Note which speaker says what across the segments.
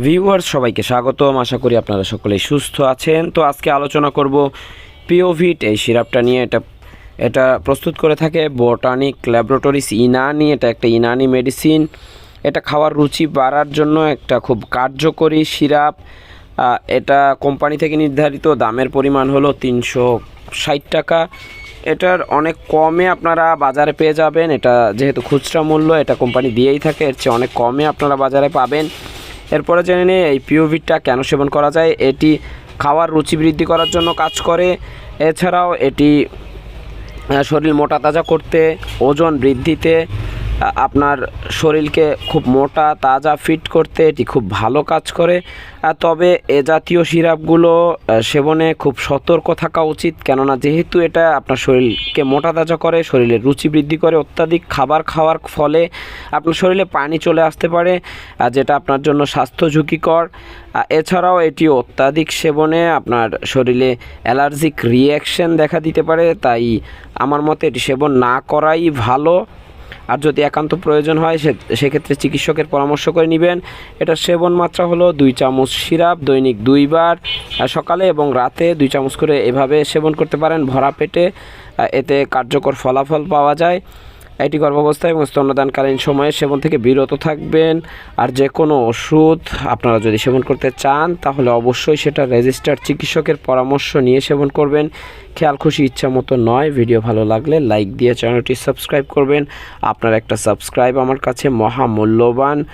Speaker 1: Viewers সবাইকে স্বাগতম। আশা করি আপনারা সকলেই সুস্থ আছেন। তো আজকে আলোচনা করব পিওভিট এই সিরাপটা নিয়ে। এটা এটা প্রস্তুত করে থাকে বোটানিক ল্যাবরেটরিস ইনানি। এটা একটা ইনানি মেডিসিন এটা খাওয়ার রুচি বাড়ার জন্য একটা খুব কার্যকরী সিরাপ। এটা কোম্পানি থেকে নির্ধারিত, দামের পরিমাণ হলো তিনশো ষাট টাকা। এটার অনেক কমে আপনারা বাজারে পেয়ে যাবেন। এটা যেহেতু খুচরা মূল্য, এটা কোম্পানি দিয়েই থাকে। এর চেয়ে অনেক কমে আপনারা বাজারে পাবেন। এরপরে জেনে নিই, এই পিওভিটটা কেন সেবন করা যায়? এটি খাওয়ার রুচি বৃদ্ধি করার জন্য কাজ করে। এছাড়াও এটি শরীর মোটা তাজা করতে, ওজন বৃদ্ধিতে আপনার শরীরকে খুব মোটা, তাজা ফিট করতে এটি খুব ভালো কাজ করে। তবে এ জাতীয় সিরাপগুলো সেবনে খুব সতর্ক থাকা উচিত, কেননা যেহেতু এটা আপনার শরীরকে মোটা তাজা করে, শরীরের রুচি বৃদ্ধি করে, অত্যাধিক খাবার খাওয়ার ফলে আপনার শরীরে পানি চলে আসতে পারে যেটা আপনার জন্য স্বাস্থ্য ঝুঁকিকর। এছাড়াও এটি অত্যাধিক সেবনে আপনার শরীরে অ্যালার্জিক রিয়াকশন দেখা দিতে পারে, তাই আমার মতে এটি সেবন না করাই ভালো। আর যদি একান্ত প্রয়োজন হয়, সে সেক্ষেত্রে চিকিৎসকের পরামর্শ করে নেবেন। এটার সেবন মাত্রা হলো দুই চামচ সিরাপ, দৈনিক দুইবার সকালে এবং রাতে দুই চামচ করে এভাবে সেবন করতে পারেন। ভরা পেটে এতে কার্যকর ফলাফল পাওয়া যায়। এটি গর্ভাবস্থায় এবং স্তন্যদানকালীন সময়ে সেবন থেকে বিরত থাকবেন। আর যে কোনো ওষুধ আপনারা যদি সেবন করতে চান, তাহলে অবশ্যই সেটা রেজিস্টার্ড চিকিৎসকের পরামর্শ নিয়ে সেবন করবেন। খেয়াল, খুশি, ইচ্ছা মতো নয়। ভিডিও ভালো লাগলে লাইক দিয়ে চ্যানেলটি সাবস্ক্রাইব করবেন। আপনার একটা সাবস্ক্রাইব আমার কাছে মহামূল্যবান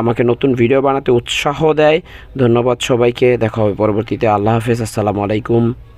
Speaker 1: আমাকে নতুন ভিডিও বানাতে উৎসাহ দেয়। ধন্যবাদ সবাইকে। দেখা হবে পরবর্তীতে। আল্লাহ হাফেজ। আসসালামু আলাইকুম।